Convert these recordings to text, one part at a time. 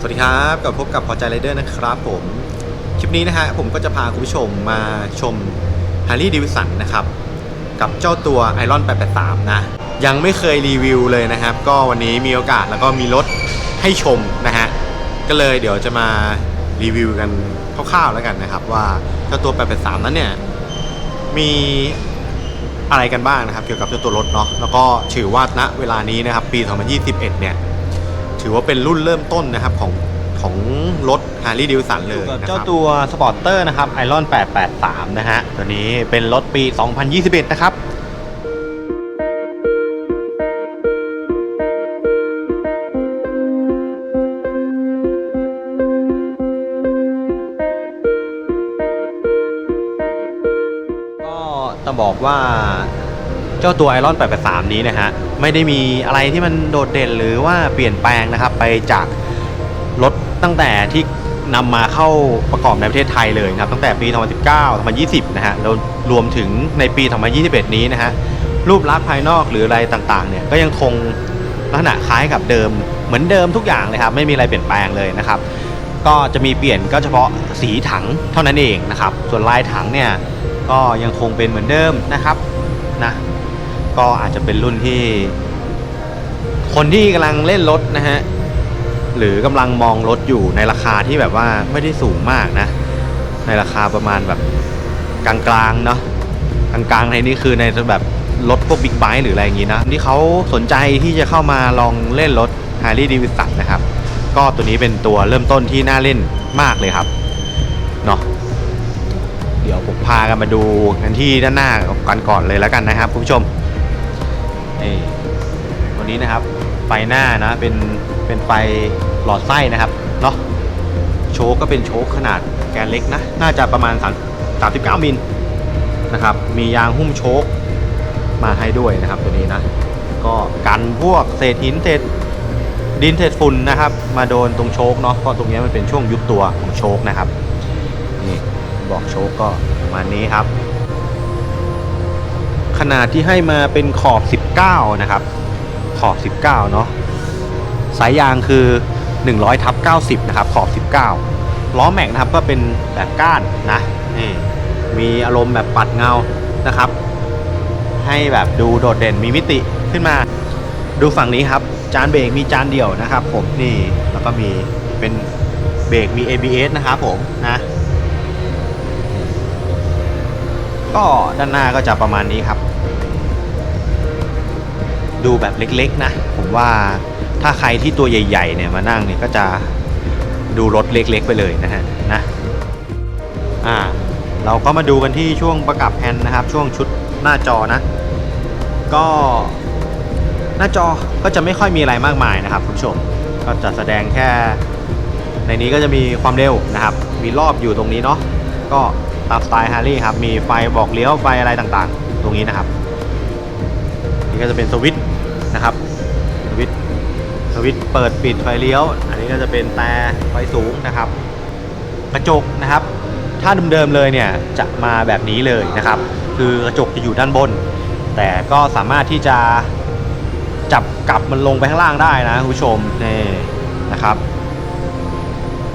สวัสดีครับกับพบกับพอใจไรเดอร์นะครับผม คลิปนี้นะฮะผมก็จะพาคุณผู้ชมมาชม Harley Davidson นะครับ กับเจ้าตัว Iron 883 นะ ยังไม่เคยรีวิวเลยนะครับ ก็วันนี้มีโอกาสแล้วก็มีรถให้ชมนะฮะ ก็เลยเดี๋ยวจะมารีวิวกันคร่าวๆแล้วกันนะครับ ว่าเจ้าตัว 883 นั้นเนี่ย มีอะไรกันบ้างนะครับ เกี่ยวกับเจ้าตัวรถเนาะแล้วก็ถือว่าณเวลานี้นะครับปี 2021 เนี่ย ถือว่าเป็นรุ่นเริ่มต้นนะครับของของรถ Harley Davidson เลยนะคเจ้ารับ ตัวสปอร์เตอร์นะครับ Iron 883 นะฮะ ตัวนี้เป็นรถปี 2021 นะครับ ก็ต้องบอกว่า เจ้าตัว Iron 883 นี้นะฮะไม่ได้มีอะไรที่มันโดดเด่นหรือว่าเปลี่ยนแปลงนะครับไปจากรถตั้งแต่ที่นำมาเข้าประกอบในประเทศไทยเลยนะครับตั้งแต่ปี 2019 2020 นะฮะแล้วรวมถึงในปี 2021 นี้นะฮะรูปลักษณ์ภายนอกหรืออะไรต่างๆเนี่ยก็ยังคงลักษณะคล้ายกับเดิมเหมือนเดิมทุกอย่างเลยครับไม่มีอะไรเปลี่ยนแปลงเลยนะครับ ก็จะมีเปลี่ยนก็เฉพาะสีถังเท่านั้นเองนะครับ ส่วนลายถังเนี่ยก็ยังคงเป็นเหมือนเดิมนะครับนะ ก็อาจจะเป็นรุ่นที่ คนที่กำลังเล่นรถนะฮะ หรือกำลังมองรถอยู่ในราคาที่แบบว่าไม่ได้สูงมากนะ ในราคาประมาณแบบกลางๆเนาะกลางๆในนี้คือในแบบรถพวกบิ๊กไบค์หรืออะไรอย่างงี้นะที่เขาสนใจที่จะเข้ามาลองเล่นรถ Harley Davidson นะครับ ก็ตัวนี้เป็นตัวเริ่มต้นที่น่าเล่นมากเลยครับเนาะเดี๋ยวผมพากันมาดูกันที่ด้านหน้ากันก่อนเลยแล้วกันนะครับคุณผู้ชม นี่ตัวนี้นะครับ ไฟหน้านะ เป็น เป็นไฟหลอดไส้นะครับ เนาะโชคก็เป็นโชคขนาดแกนเล็กนะ น่าจะประมาณ3 39 มิลนะครับ มียางหุ้มโชคมาให้ด้วยนะครับตัวนี้นะ ก็กันพวกเศษหินเศษดินเศษฝุ่นนะครับ มาโดนตรงโชคเนาะเพราะตรงนี้มันเป็นช่วงยุบตัวของโชคนะครับ นี่บอกโชคก็ประมาณนี้ครับ นาดที่ให้มาเป็นขอบ 19 นะครับ ขอบ 19 เนาะสายยางคือ 100ทับ90 นะครับ ขอบ 19 ล้อแม็กนะครับก็เป็นแบบก้านนะนี่มีอารมณ์แบบปัดเงานะครับ ให้แบบดูโดดเด่นมีมิติขึ้นมา ดูฝั่งนี้ครับ จานเบรกมีจานเดี่ยวนะครับ ผมนี่แล้วก็มีเป็นเบรกมี ABS นะครับผมนะก็ด้านหน้าก็จะประมาณนี้ครับ ดูแบบเล็กๆนะ ผมว่าถ้าใครที่ตัวใหญ่ๆเนี่ยมานั่งเนี่ยก็จะดูรถเล็กๆไปเลยนะฮะนะอ่าเราก็มาดูกันที่ช่วงประกับแผ่นนะครับ ช่วงชุดหน้าจอนะ ก็หน้าจอก็จะไม่ค่อยมีอะไรมากมายนะครับคุณผู้ชมก็จะแสดงแค่ ในนี้ก็จะมีความเร็วนะครับ มีรอบอยู่ตรงนี้เนาะก็ตามสไตล์ฮาร์ลีครับ มีไฟบอกเลี้ยวไฟอะไรต่างๆ ตรงนี้นะครับ นี่ก็จะเป็นสวิต นะครับสวิตสวิตเปิดปิดไฟเลี้ยว อันนี้ก็จะเป็นแต่ไฟสูงนะครับ กระจกนะครับ ถ้าเดิมๆเลยเนี่ยจะมาแบบนี้เลยนะครับ คือกระจกจะอยู่ด้านบน แต่ก็สามารถที่จะจับกลับมันลงไปข้างล่างได้นะคุณผู้ชมนี่นะครับ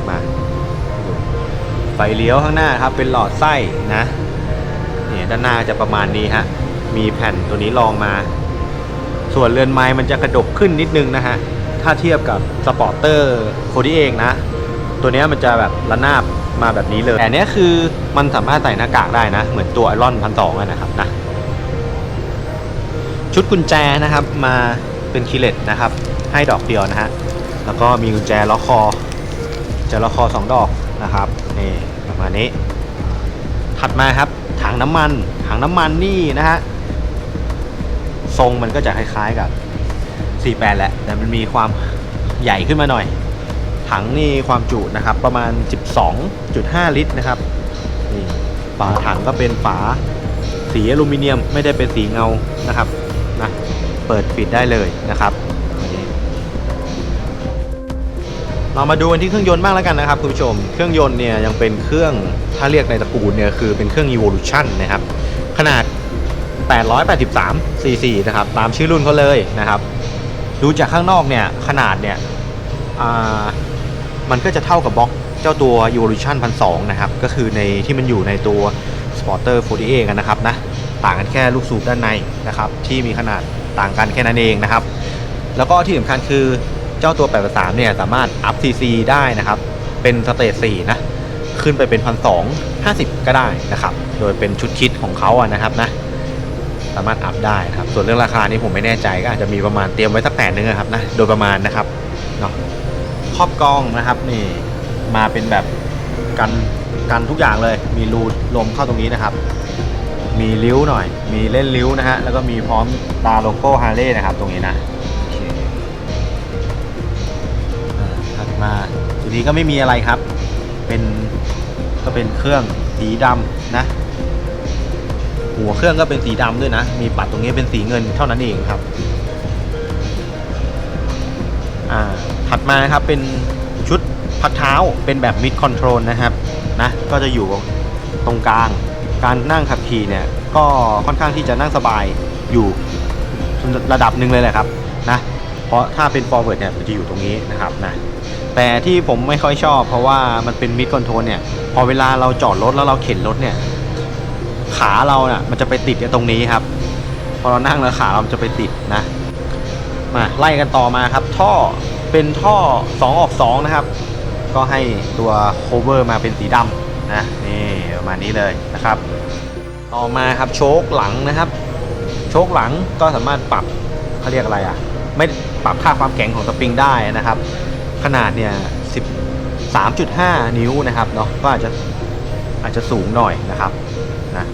มาไฟเลี้ยวข้างหน้าครับเป็นหลอดไส้นะเนี่ยด้านหน้าจะประมาณนี้ฮะมีแผ่นตัวนี้รองมา ส่วนเรือนไม้มันจะกระดกขึ้นนิดนึงนะฮะ ถ้าเทียบกับสปอร์เตอร์โคดี้เองนะ ตัวเนี้ยมันจะแบบระนาบมาแบบนี้เลย แต่เนี้ยคือมันสามารถใส่หน้ากากได้นะ เหมือนตัวไอรอนพันสองนะครับนะ ชุดกุญแจนะครับมาเป็นคีเลตนะครับ ให้ดอกเดียวนะฮะ แล้วก็มีกุญแจล็อกคอจะล็อกคอสองดอกนะครับนี่ประมาณนี้ ถัดมาครับถังน้ำมันถังน้ำมันนี่นะฮะ ทรงมันก็จะคล้ายๆกับ 48 แหละ แต่มันมีความใหญ่ขึ้นมาหน่อย ถังนี่ความจุนะครับประมาณ 12.5 ลิตรนะครับนี่ฝาถังก็เป็นฝาสีอลูมิเนียมไม่ได้เป็นสีเงานะครับนะเปิดปิดได้เลยนะครับนี่เรามาดูกันที่เครื่องยนต์บ้างแล้วกันนะครับคุณผู้ชม เครื่องยนต์เนี่ยยังเป็นเครื่องถ้าเรียกในตระกูลเนี่ยคือเป็นเครื่อง Evolution นะครับ ขนาด 883 cc นะครับตามชื่อรุ่นเขาเลยนะครับ ดูจากข้างนอกเนี่ยขนาดเนี่ยมันก็จะเท่ากับบล็อกเจ้าตัว Evolution 1002 นะครับ ก็คือในที่มันอยู่ในตัว Sporter 48 กันนะครับนะต่างกันแค่ลูกสูบด้านในนะครับ ที่มีขนาดต่างกันแค่นั้นเองนะครับ แล้วก็ที่สำคัญคือเจ้าตัว 883 เนี่ยสามารถอัพ CC ได้นะครับ เป็นสเตจ4นะ ขึ้นไปเป็นพันสองห้าสิบก็ได้นะครับ โดยเป็นชุดคิดของเขาอะนะครับนะ สามารถอัพได้นะครับ ส่วนเรื่องราคานี้ผมไม่แน่ใจก็อาจจะมีประมาณเตรียมไว้สักแปดนึงครับนะ โดยประมาณนะครับเนาะครอบกล้องนะครับนี่มาเป็นแบบกันกันทุกอย่างเลย มีรูลมเข้าตรงนี้นะครับ มีริ้วหน่อย มีเล่นริ้วนะฮะ แล้วก็มีพร้อมตาโลโก้ฮาร์เลย์นะครับ ตรงนี้นะโอเคอ่าถัดมาตัวนี้ก็ไม่มีอะไรครับ เป็นก็เป็นเครื่องสีดำ หัวเครื่องก็เป็นสีดำด้วยนะ มีปัดตรงนี้เป็นสีเงินเท่านั้นเองครับอ่าถัดมาครับเป็นชุดพักเท้าเป็นแบบมิดคอนโทรลนะครับนะก็จะอยู่ตรงกลาง การนั่งขับขี่เนี่ยก็ค่อนข้างที่จะนั่งสบายอยู่ระดับหนึ่งเลยแหละครับนะเพราะถ้าเป็น forward เนี่ยมันจะอยู่ตรงนี้นะครับนะแต่ที่ผมไม่ค่อยชอบเพราะว่ามันเป็นมิดคอนโทรลเนี่ยพอเวลาเราจอดรถแล้วเราเข็นรถเนี่ย ขาเราเน่ะมันจะไปติดตรงนี้ครับ พอเรานั่งแล้วขาเราจะไปติดนะ มาไล่กันต่อมาครับ ท่อเป็นท่อ 2 ออก 2 นะครับ ก็ให้ตัวโคเวอร์มาเป็นสีดำนะนี่ประมาณนี้เลยนะครับ ต่อมาครับโชคหลังนะครับ โชคหลังก็สามารถปรับเขาเรียกอะไรอะ ไม่ปรับค่าความแข็งของสปริงได้นะครับ ขนาดเนี่ย13.5 นิ้วนะครับเนาะก็อาจจะอาจจะสูงหน่อยนะครับนะ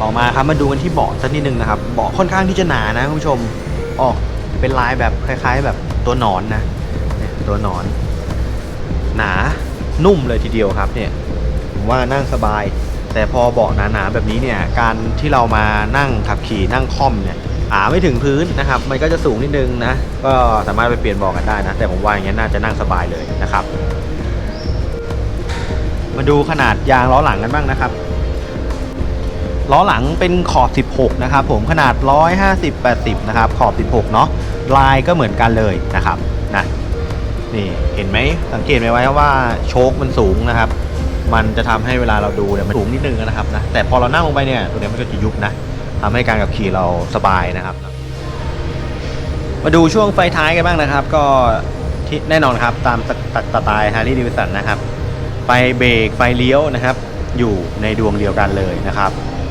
ต่อมาครับมาดูกันที่เบาะสักนิดนึงนะครับ เบาะค่อนข้างที่จะหนานะคุณผู้ชม ออกเป็นลายแบบคล้าย ๆ แบบตัวหนอนนะเนี่ยตัวหนอน หนานุ่มเลยทีเดียวครับเนี่ยผมว่านั่งสบาย แต่พอเบาะหนาๆแบบนี้เนี่ยการที่เรามานั่งขับขี่นั่งค่อมเนี่ยอาไม่ถึงพื้นนะครับ มันก็จะสูงนิดนึงนะ ก็สามารถไปเปลี่ยนเบาะกันได้นะ แต่ผมว่าอย่างนี้น่าจะนั่งสบายเลยนะครับ มาดูขนาดยางล้อหลังกันบ้างนะครับ ล้อหลังเป็นขอบ 16 นะครับผมขนาด 150 80 นะครับ ขอบ 16 เนาะลายก็เหมือนกันเลยนะครับนะนี่เห็นไหมสังเกตไหมไว้ว่าโชคมันสูงนะครับ มันจะทำให้เวลาเราดูเนี่ยมันสูงนิดนึงนะครับนะแต่พอเรานั่งลงไปเนี่ยตัวนี้มันก็จะยุบนะทำให้การขับขี่เราสบายนะครับ มาดูช่วงไฟท้ายกันบ้างนะครับ ก็ที่แน่นอนครับตามสไตสไตล์ฮาร์ลีดิวิสันนะครับไฟเบรกไฟเลี้ยวนะครับ อยู่ในดวงเดียวกันเลยนะครับ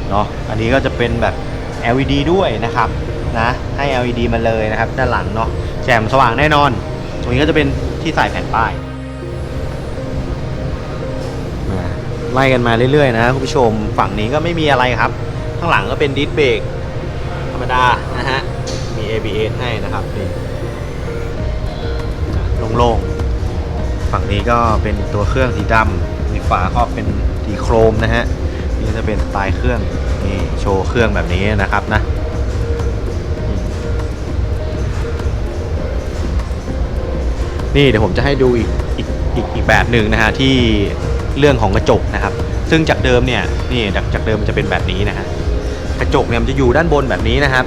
เนาะอันนี้ก็จะเป็นแบบ LED ด้วยนะครับนะให้ LED มาเลยนะครับ ด้านหลังเนาะแจ่มสว่างแน่นอน ตรงนี้ก็จะเป็นที่ใส่แผ่นป้ายไล่กันมาเรื่อยๆนะคุณผู้ชมฝั่งนี้ก็ไม่มีอะไรครับ ข้างหลังก็เป็นดิสเบรกธรรมดานะฮะมี ABS ให้นะครับนี่โล่งๆฝั่งนี้ก็เป็นตัวเครื่องสีดำมีฝาครอบเป็นสีโครมนะฮะ นี่จะเป็นสไตล์เครื่องนี่โชว์เครื่องแบบนี้นะครับนะนี่เดี๋ยวผมจะให้ดูอีกอีกอีกอีกแบบหนึ่งนะฮะที่เรื่องของกระจกนะครับ ซึ่งจากเดิมเนี่ยนี่จากจากเดิมมันจะเป็นแบบนี้นะฮะกระจกเนี่ยมันจะอยู่ด้านบนแบบนี้นะครับ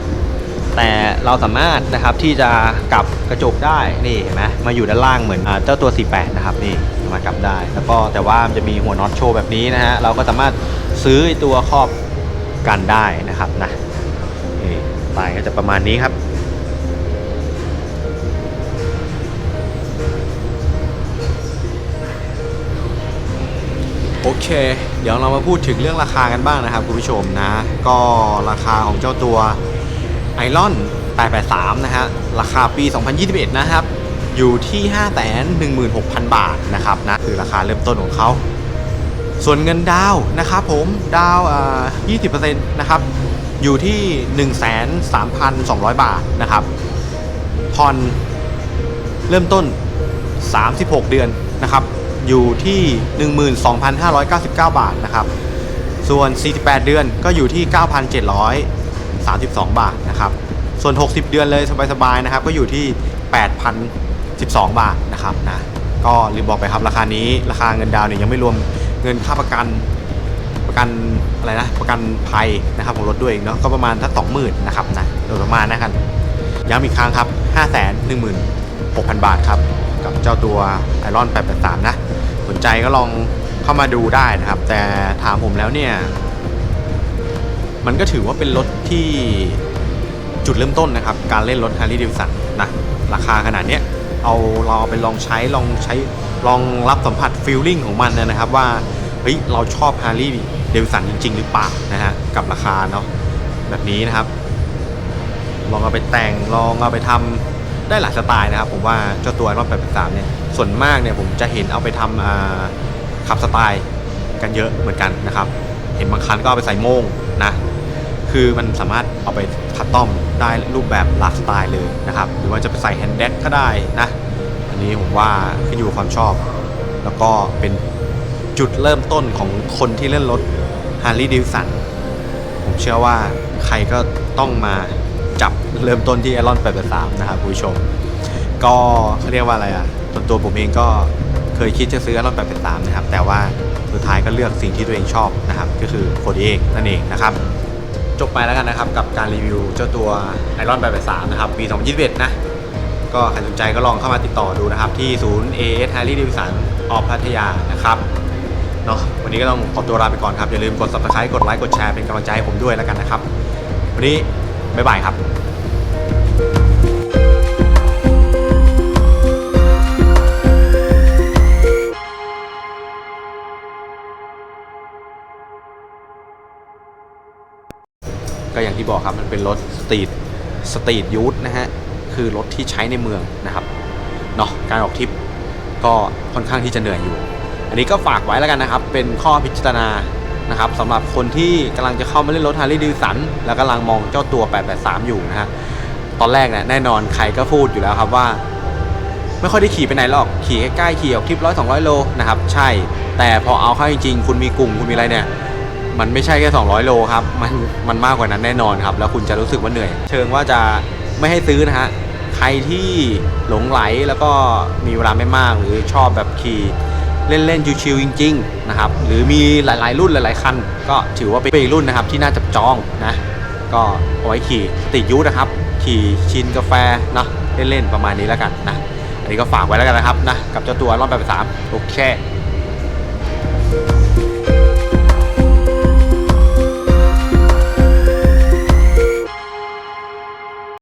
แต่เราสามารถนะครับที่จะกลับกระจกได้นี่เห็นไหมมาอยู่ด้านล่างเหมือนเจ้าตัว 48 นะครับนี่มากลับได้ แล้วก็แต่ว่ามันจะมีหัวน็อตโชว์แบบนี้นะฮะเราก็สามารถ ซื้อไอตัวครอบกันได้นะครับนะนี่ปลายก็จะประมาณนี้ครับโอเค เดี๋ยวเรามาพูดถึงเรื่องราคากันบ้างนะครับคุณผู้ชมนะ ก็ราคาของเจ้าตัวไอรอน883 นะฮะ ราคาปี 2021 นะครับ อยู่ที่ 516,000 บาทนะครับนะ คือราคาเริ่มต้นของเขา ส่วนเงินดาวนะครับผมดาวอ่า20%นะครับอยู่ที่ 13,200 บาทนะครับผ่อนเริ่มต้น 36 เดือนนะครับอยู่ที่ 12,599 บาทนะครับส่วน 48 เดือนก็อยู่ที่ 9,732 บาทนะครับส่วน 60 เดือนเลยสบายๆนะครับก็อยู่ที่ 8,012 บาทนะครับนะก็ลืมบอกไปครับราคานี้ราคาเงินดาวเนี่ยยังไม่รวม เงินค่าประกันประกันอะไรนะประกันภัยนะครับของรถด้วยอีกเนาะก็ประมาณสัก20,000นะครับนะโดยประมาณนะครับย้ำอีกครั้งครับ516,000บาทครับกับเจ้าตัว Iron 883นะสนใจก็ลองเข้ามาดูได้นะครับ แต่ถามผมแล้วเนี่ยมันก็ถือว่าเป็นรถที่จุดเริ่มต้นนะครับ การเล่นรถ Harley Davidson นะราคาขนาดเนี้ยเอาเรอาไปลองใช้ลองใช้ ลองรับสัมผัสฟีลลิ่งของมันนะครับว่าเฮ้ยเราชอบ Harley Davidson จริง ๆ หรือเปล่านะฮะกับราคาเนาะแบบนี้นะครับ ลองเอาไปแต่งลองเอาไปทำได้หลายสไตล์นะครับ ผมว่าเจ้าตัว Iron 883เนี่ยส่วนมากเนี่ยผมจะเห็นเอาไปทำขับสไตล์กันเยอะเหมือนกันนะครับ เห็นบางคันก็เอาไปใส่โม่งนะคือมันสามารถเอาไปคัดต้อมได้รูปแบบหลากสไตล์เลยนะครับ หรือว่าจะไปใส่แฮนด์แดกก็ได้นะ นี้ผมว่าขึ้นอยู่ความชอบ แล้วก็เป็นจุดเริ่มต้นของคนที่เล่นรถ Harley Davidson ผมเชื่อว่าใครก็ต้องมาจับเริ่มต้นที่ Iron 883 นะครับผู้ชม ก็เขาเรียกว่าอะไรอะส่วนตัวผมเองก็เคยคิดจะซื้อ Iron 883 นะครับ แต่ว่าสุดท้ายก็เลือกสิ่งที่ตัวเองชอบนะครับ ก็คือโคดีเอกนั่นเองนะครับ จบไปแล้วกันนะครับกับการรีวิวเจ้าตัว Iron 883 นะครับปี 2021 นะ ก็ใครสนใจก็ลองเข้ามาติดต่อดูนะครับ ที่ศูนย์ AS Harley Davidson ออฟพัทยานะครับเนาะวันนี้ก็ต้องขอตัวลาไปก่อนครับ อย่าลืมกด subscribe กดไลค์กดแชร์เป็นกำลังใจให้ผมด้วยแล้วกันนะครับ วันนี้ บ๊ายบายครับก็อย่างที่บอกครับมันเป็นรถสตรีทสตรีทยูทนะฮะ คือรถที่ใช้ในเมืองนะครับเนาะการออกทริปก็ค่อนข้างที่จะเหนื่อยอยู่ อันนี้ก็ฝากไว้แล้วกันนะครับ เป็นข้อพิจารณานะครับสำหรับคนที่กำลังจะเข้ามาเล่นรถ Harley Davidson แล้วกำลังมองเจ้าตัว 883 อยู่นะฮะตอนแรกเนี่ยแน่นอนใครก็พูดอยู่แล้วครับว่า ไม่ค่อยได้ขี่ไปไหนหรอกขี่ใกล้ๆขี่ออกทริปร้อยสองร้อยโลนะครับใช่ แต่พอเอาเข้าจริงๆคุณมีกลุ่มคุณมีอะไรเนี่ยมันไม่ใช่แค่ 200 โลครับ มัน มันมากกว่านั้นแน่นอนครับ แล้วคุณจะรู้สึกว่าเหนื่อย เชิงว่าจะไม่ให้ซื้อนะฮะ ใครที่หลงไหลแล้วก็มีเวลาไม่มากหรือชอบแบบขี่เล่นๆชิวๆจริง ๆ นะครับ หรือมีหลายๆ รุ่นหลาย ๆ คัน ก็ถือว่าเป็นอีรุ่นนะครับที่น่าจับจองนะก็เอาไว้ขี่ตรีทยูทนะครับ ขี่ชินกาแฟเนาะเล่นๆประมาณนี้แล้วกันนะอันนี้ก็ฝากไว้แล้วกันนะครับนะกับเจ้าตัวรอบแบบสามโอเค